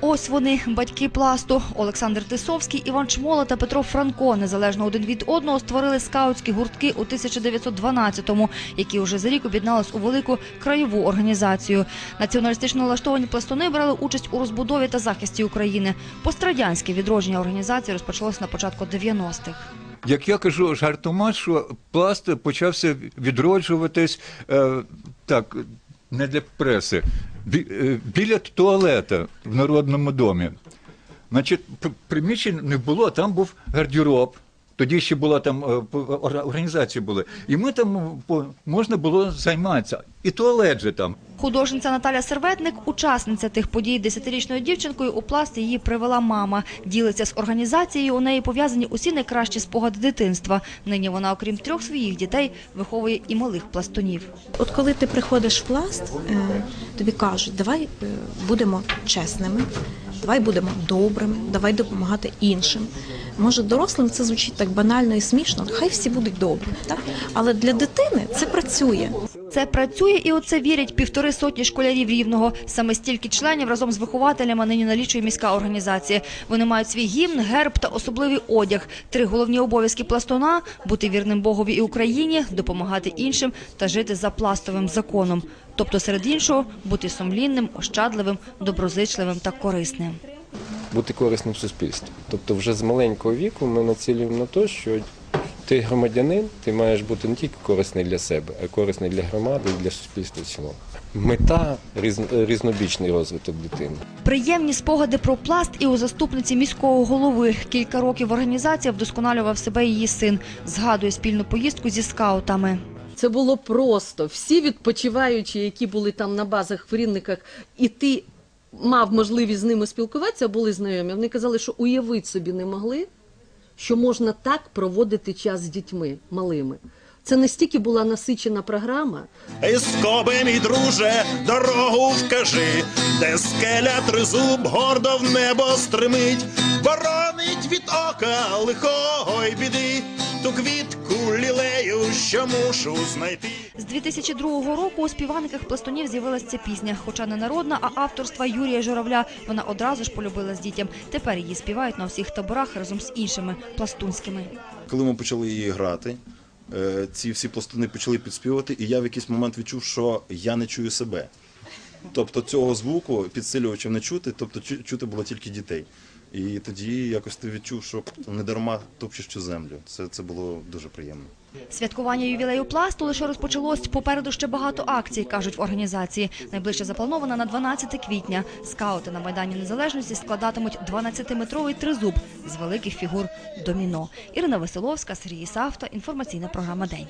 Ось вони, батьки пласту. Олександр Тисовський, Іван Чмола та Петро Франко незалежно один від одного створили скаутські гуртки у 1912-му, які вже за рік об'єднались у велику краєву організацію. Націоналістично налаштовані пластуни брали участь у розбудові та захисті України. Пострадянське відродження організації розпочалося на початку 90-х. Як я кажу жартома, що пласт почався відроджуватись е, так, не для преси, біля туалета в Народному домі. Значить, приміщень не було, там був гардероб. Тоді ще була там е, організації були. І ми там е, можна було займатися. І туалет же там. Художниця Наталя Серветник, учасниця тих подій десятирічною дівчинкою, у пласт її привела мама. Ділиться з організацією, у неї пов'язані усі найкращі спогади дитинства. Нині вона, окрім трьох своїх дітей, виховує і малих пластунів. От коли ти приходиш в пласт, е, тобі кажуть, давай е, будемо чесними, давай будемо добрими, давай допомагати іншим. Може, дорослим це звучить так банально і смішно, хай всі будуть добрі. Так? Але для дитини це працює. Це працює і у це вірять півтори сотні школярів рівного. Саме стільки членів разом з вихователями нині налічує міська організація. Вони мають свій гімн, герб та особливий одяг. Три головні обов'язки пластуна – бути вірним Богові і Україні, допомагати іншим та жити за пластовим законом. Тобто, серед іншого, бути сумлінним, ощадливим, доброзичливим та корисним. бути корисним суспільству. Тобто, вже з маленького віку ми націлюємо на те, що ти громадянин, ти маєш бути не тільки корисний для себе, а корисний для громади і для суспільства цілому. Мета різ- різнобічний розвиток дитини. Приємні спогади про пласт і у заступниці міського голови. Кілька років організація вдосконалював себе її син. Згадує спільну поїздку зі скаутами. Це було просто. Всі відпочиваючі, які були там на базах в Рівниках, і ти мав можливість з ними спілкуватися, були знайомі. Вони казали, що уявити собі не могли, що можна так проводити час з дітьми малими. Це настільки була насичена програма. Із коби, мій друже, дорогу вкажи, де скеля тризуб гордо в небо стримить, боронить від ока лихого й біди, ту квітку що мушу знайти. З 2002 року у співаниках пластунів з'явилася ця пісня, хоча не народна, а авторства Юрія Журавля. Вона одразу ж полюбилась дітям. Тепер її співають на всіх таборах разом з іншими пластунськими. Коли ми почали її грати, е, ці всі пластуни почали підспівати, і я в якийсь момент відчув, що я не чую себе. Тобто цього звуку підсилювачів не чути, тобто чу- чути було тільки дітей. І тоді якось ти відчув, що не дарма топчеш цю землю. Це, це було дуже приємно. Святкування ювілею пласту лише розпочалось. Попереду ще багато акцій, кажуть в організації. Найближче запланована на 12 квітня. Скаути на Майдані Незалежності складатимуть 12-метровий тризуб з великих фігур доміно. Ірина Веселовська, Сергій Савта. Інформаційна програма День.